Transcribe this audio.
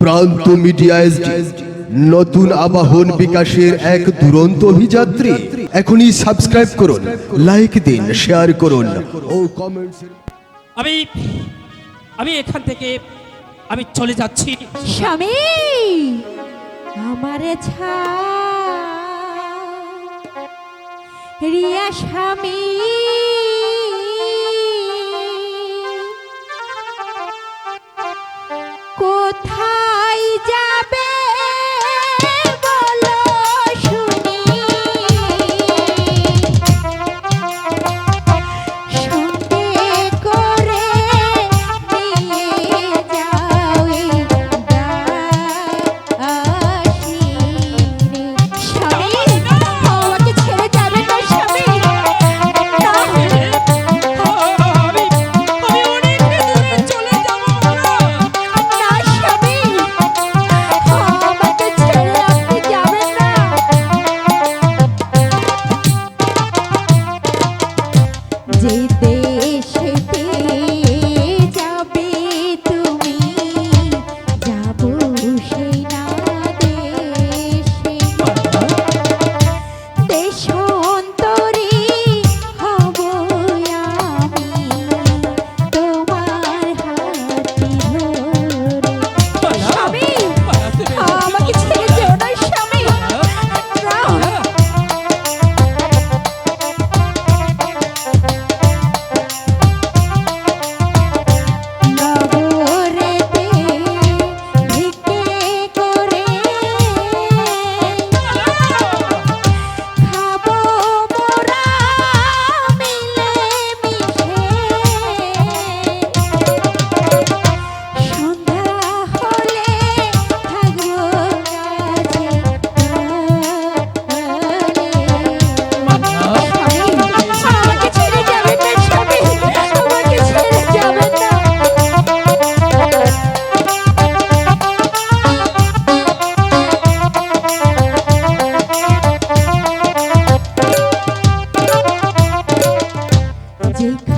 প্রান্ত media SD নতুন আবাহন বিকাশের এক দুরন্ত অভিযাত্রী। এখনই সাবস্ক্রাইব করুন লাইক দিন শেয়ার করুন ও কমেন্টস আমি আমি এখান থেকে আমি চলে যাচ্ছি। স্বামী আমারে ছা রিয়া স্বামী You.